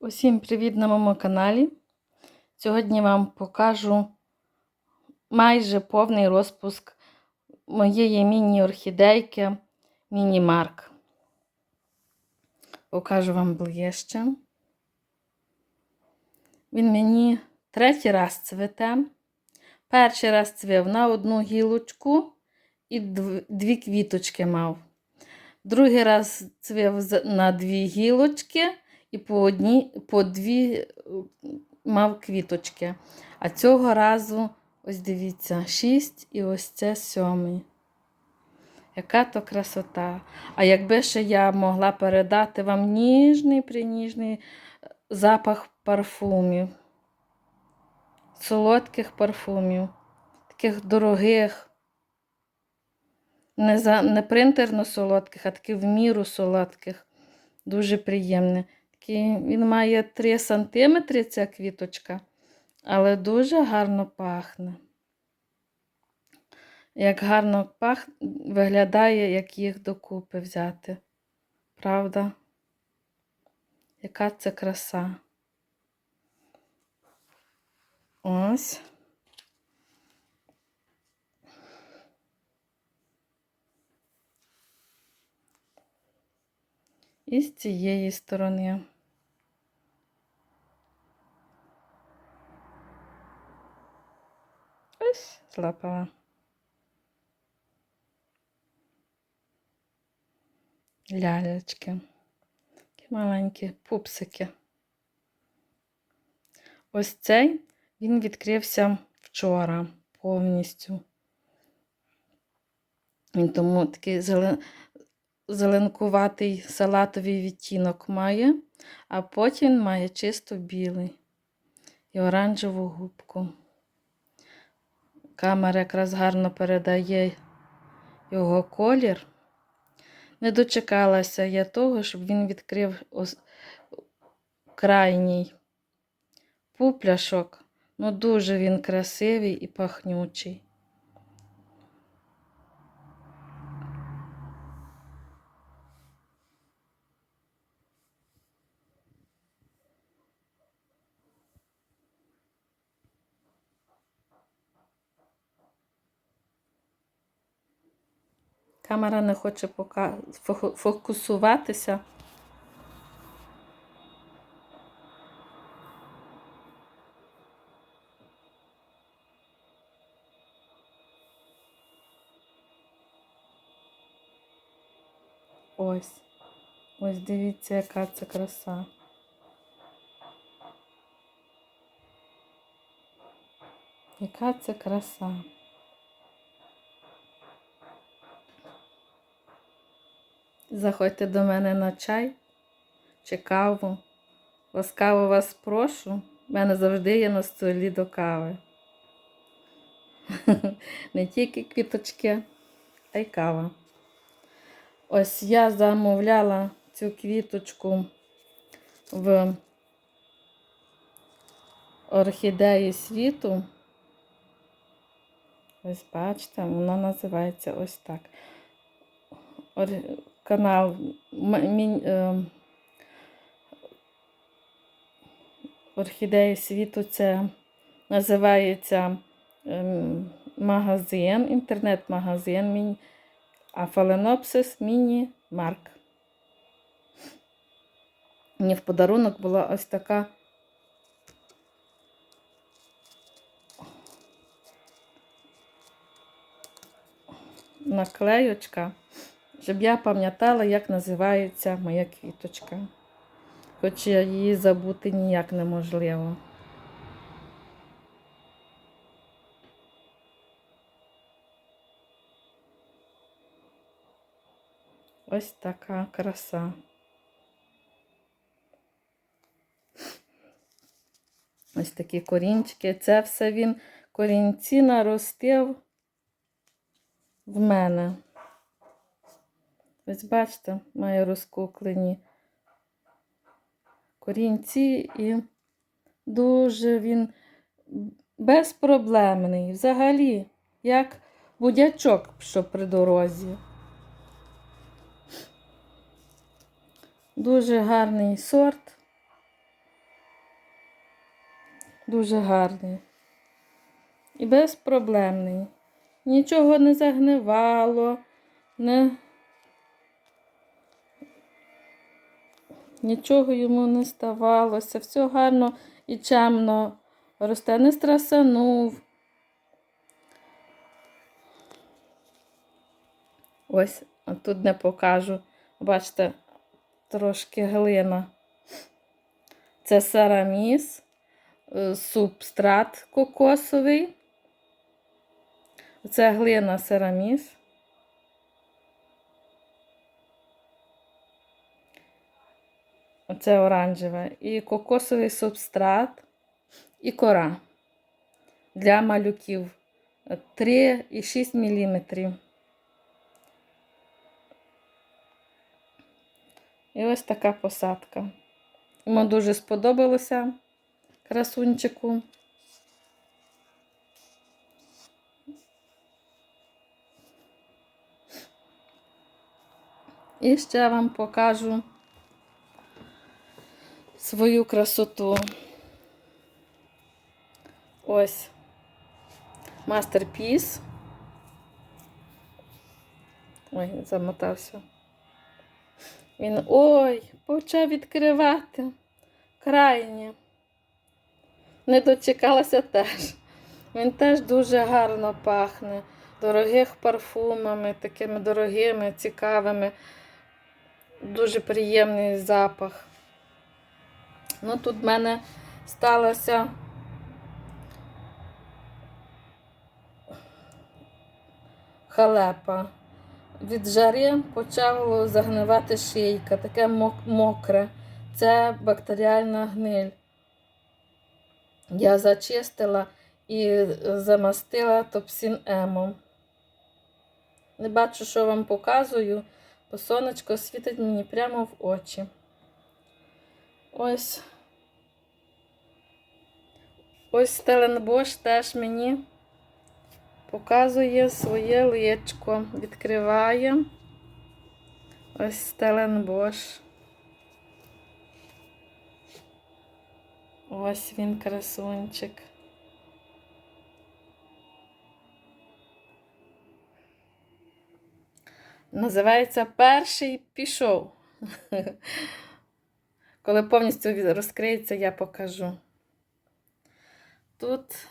Усім привіт на моєму каналі. Сьогодні вам покажу майже повний розпуск моєї міні-орхідейки Міні-Марк. Покажу вам ближче. Він мені третій раз цвете. Перший раз цвів на одну гілочку і дві квіточки мав. Другий раз цвів на дві гілочки і по, одні, по дві е, мав квіточки. А цього разу, ось дивіться, шість і ось це сьомий. Яка то красота. А якби ще я могла передати вам ніжний приніжний е, запах парфумів, солодких парфумів, таких дорогих, не, за, не принтерно солодких, а таких в міру солодких. Дуже приємне. Такий, він має 3 см ця квіточка, але дуже гарно пахне. Як гарно пах... виглядає, як їх докупи взяти. Правда? Яка це краса? Ось. І з цієї сторони. Ось злапала. Лялечки. Такі маленькі пупсики. Ось цей він відкрився вчора повністю. Він тому такий зелен... зеленкуватий салатовий відтінок має, а потім має чисто білий і оранжеву губку. Камера якраз гарно передає його колір. Не дочекалася я того, щоб він відкрив ос... крайній пупляшок. Ну, дуже він красивий і пахнючий. Камера не хоче пока... фокусуватися. Ось. Ось дивіться, яка це краса. Яка це краса. Заходьте до мене на чай чи каву. Ласкаво вас прошу. У мене завжди є на столі до кави. Не тільки квіточки, а й кава. Ось я замовляла цю квіточку в орхідеї світу. Ось бачите, вона називається ось так. Канал е, Орхідеї світу це називається ем, магазин, інтернет-магазин, міні- а Фаленопсис Міні Марк. Мені в подарунок була ось така наклеючка, щоб я пам'ятала, як називається моя квіточка. Хоч я її забути ніяк неможливо. Ось така краса. Ось такі корінчики. Це все він корінці наростив в мене. Ось бачите, має розкуклені корінці і дуже він безпроблемний. Взагалі, як будячок, що при дорозі. Дуже гарний сорт. Дуже гарний. І безпроблемний. Нічого не загнивало, не... нічого йому не ставалося. Все гарно і чемно росте, не страсанув. Ось, тут не покажу. Бачите, трошки глина. Це сараміс, е, субстрат кокосовий. Це глина сераміс. Оце оранжеве. І кокосовий субстрат, і кора для малюків 3,6 мм. І ось така посадка. Йому дуже сподобалося красунчику. І ще вам покажу свою красоту. Ось мастерпіс. Ой, замотався. Він ой, почав відкривати. Крайні. Не дочекалася теж. Він теж дуже гарно пахне. Дорогих парфумами, такими дорогими, цікавими. Дуже приємний запах. Ну, тут в мене сталося халепа. Від жари почало загнивати шийка, таке мок- мокре. Це бактеріальна гниль. Я зачистила і замастила топсін емом. Не бачу, що вам показую, бо сонечко світить мені прямо в очі. Ось. Ось Стеленбош теж мені показує своє личко. Відкриває. Ось Стеленбош. Ось він красунчик. Називається Перший пішов. Коли повністю розкриється, я покажу. Тут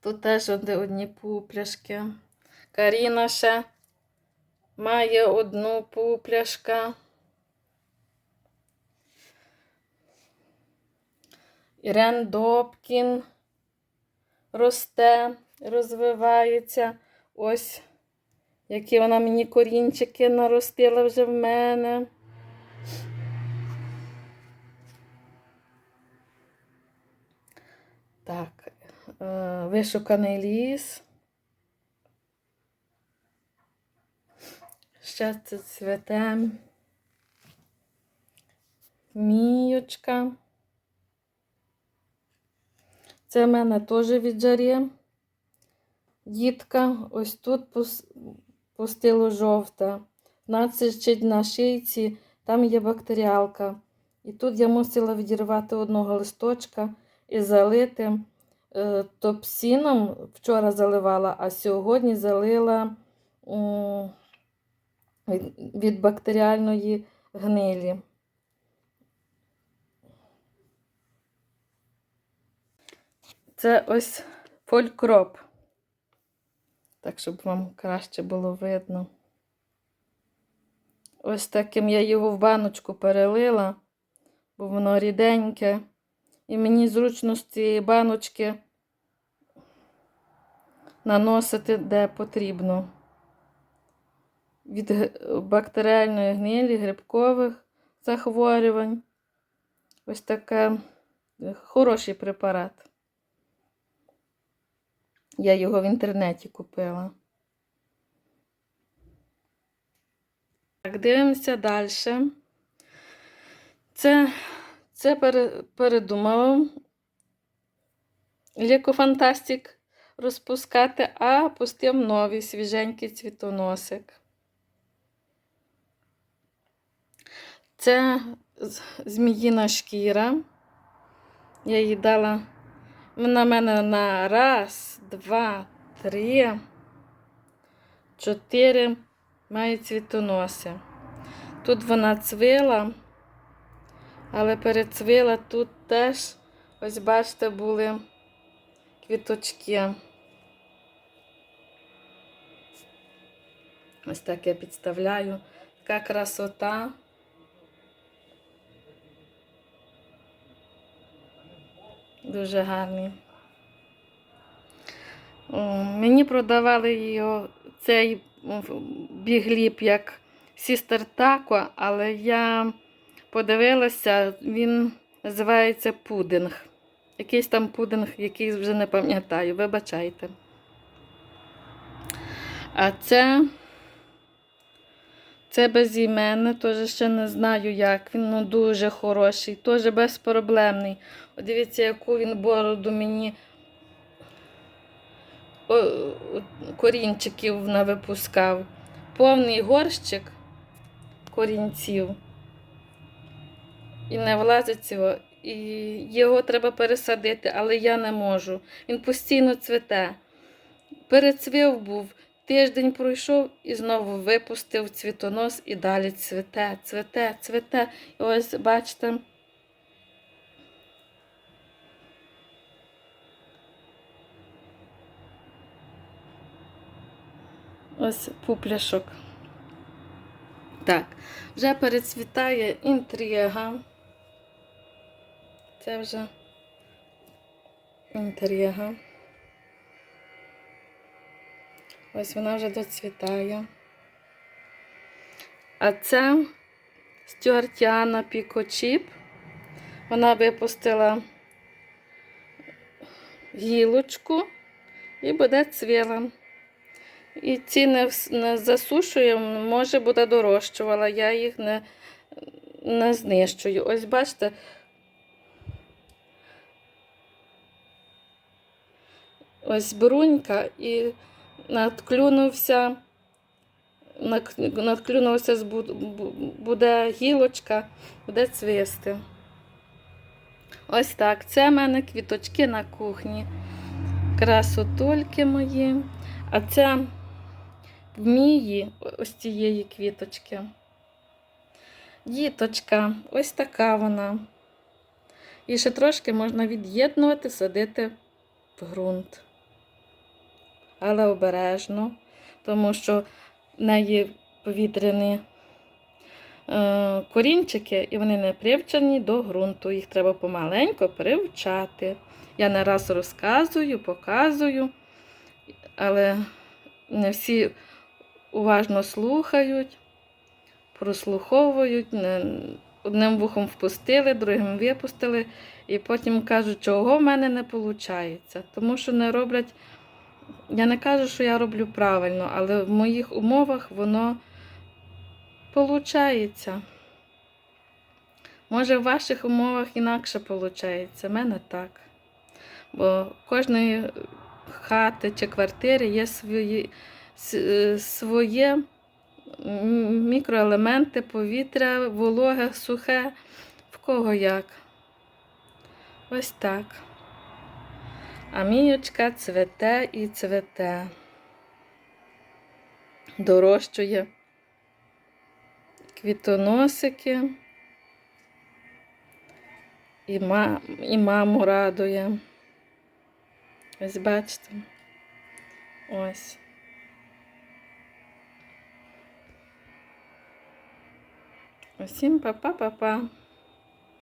Тут теж одні, пупляшки. Каріна ще має одну пупляшка. Ірен Добкін росте, розвивається. Ось які вона мені корінчики наростила вже в мене. Так, е, вишуканий ліс. Ще це цвете. Міючка. Це в мене теж від жарі. Дітка, ось тут пустило жовте. Нацищить на шийці, там є бактеріалка. І тут я мусила відірвати одного листочка і залити е, топсіном. Вчора заливала, а сьогодні залила від, від бактеріальної гнилі. Це ось фолькроп. Так, щоб вам краще було видно. Ось таким я його в баночку перелила, бо воно ріденьке. І мені зручно з цієї баночки наносити де потрібно. Від бактеріальної гнилі, грибкових захворювань. Ось таке хороший препарат. Я його в інтернеті купила. Так, дивимося далі. Це, це пере, передумала Лікофантастик розпускати, а пустив новий свіженький цвітоносик. Це зміїна шкіра. Я їй дала. Вона мене на раз, два, три, чотири має цвітоноси. Тут вона цвила, але перецвила тут теж, ось бачите, були квіточки. Ось так я підставляю. Така красота. Дуже гарний. Мені продавали його цей бігліп як Сістер Тако, але я подивилася, він називається пудинг. Якийсь там пудинг, який вже не пам'ятаю, вибачайте. А це, це безіменне, теж ще не знаю як. Він ну, дуже хороший, теж безпроблемний. Дивіться, яку він бороду мені корінчиків навипускав. Повний горщик корінців. І не влазить цього. І його треба пересадити, але я не можу. Він постійно цвіте. Перецвів був, тиждень пройшов і знову випустив цвітонос і далі цвіте, цвіте, цвіте. І ось бачите. Ось пупляшок. Так, вже перецвітає інтрига. Це вже інтрига. Ось вона вже доцвітає. А це стюартіана пікочіп. Вона випустила гілочку і буде цвіла. І ці не, засушуємо, може буде дорощувала, я їх не, не знищую. Ось бачите. Ось брунька і надклюнувся, надклюнувся, буде гілочка, буде цвісти. Ось так. Це в мене квіточки на кухні. Красотульки мої. А це вмії ось цієї квіточки. Діточка, ось така вона. І ще трошки можна від'єднувати, садити в ґрунт. Але обережно, тому що в неї повітряні е, корінчики, і вони не привчені до ґрунту. Їх треба помаленько привчати. Я не раз розказую, показую, але не всі уважно слухають, прослуховують, одним вухом впустили, другим випустили, і потім кажуть, чого в мене не виходить. Тому що не роблять. Я не кажу, що я роблю правильно, але в моїх умовах воно виходить. Може, в ваших умовах інакше виходить. У мене так. Бо кожної хати чи квартири є свої, своє мікроелементи, повітря, вологе, сухе, в кого як. Ось так. А міючка цвете і цвете. Дорощує квітоносики. І, ма, і маму радує. Ось бачите. Ось. Усім па-па-па-па.